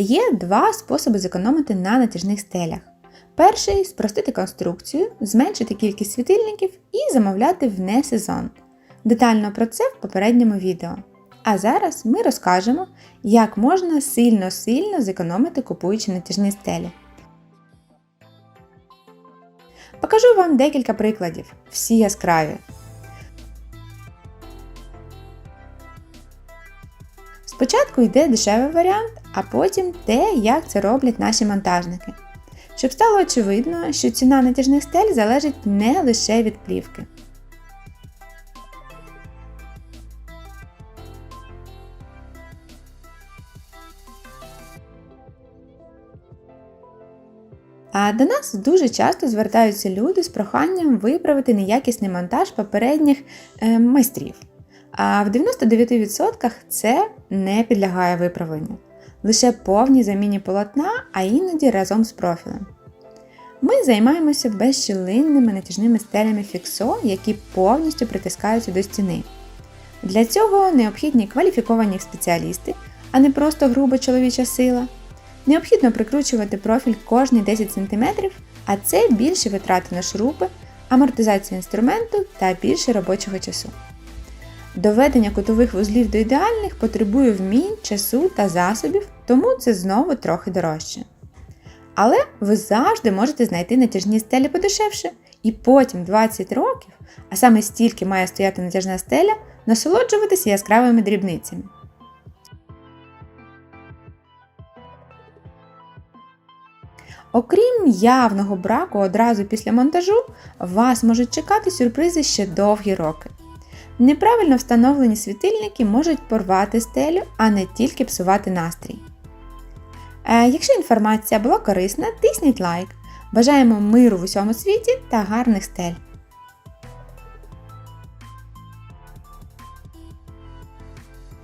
Є два способи зекономити на натяжних стелях. Перший спростити конструкцію, зменшити кількість світильників і замовляти в не сезон. Детально про це в попередньому відео. А зараз ми розкажемо, як можна сильно-сильно зекономити купуючи натяжні стелі. Покажу вам декілька прикладів, всі яскраві. Спочатку йде дешевий варіант, а потім те, як це роблять наші монтажники. Щоб стало очевидно, що ціна натяжних стель залежить не лише від плівки. А до нас дуже часто звертаються люди з проханням виправити неякісний монтаж попередніх е, майстрів. А в 99% це не підлягає виправленню. Лише повній заміні полотна, а іноді разом з профілем. Ми займаємося безщілинними натяжними стелями фіксо, які повністю притискаються до стіни. Для цього необхідні кваліфіковані спеціалісти, а не просто груба чоловіча сила. Необхідно прикручувати профіль кожні 10 см, а це більше витрати на шуруби, амортизацію інструменту та більше робочого часу. Доведення кутових вузлів до ідеальних потребує вмінь, часу та засобів, тому це знову трохи дорожче. Але ви завжди можете знайти натяжні стелі подешевше, і потім 20 років, а саме стільки має стояти натяжна стеля, насолоджуватися яскравими дрібницями. Окрім явного браку одразу після монтажу, вас можуть чекати сюрпризи ще довгі роки. Неправильно встановлені світильники можуть порвати стелю, а не тільки псувати настрій. Е, якщо інформація була корисна, тисніть лайк. Бажаємо миру в усьому світі та гарних стель!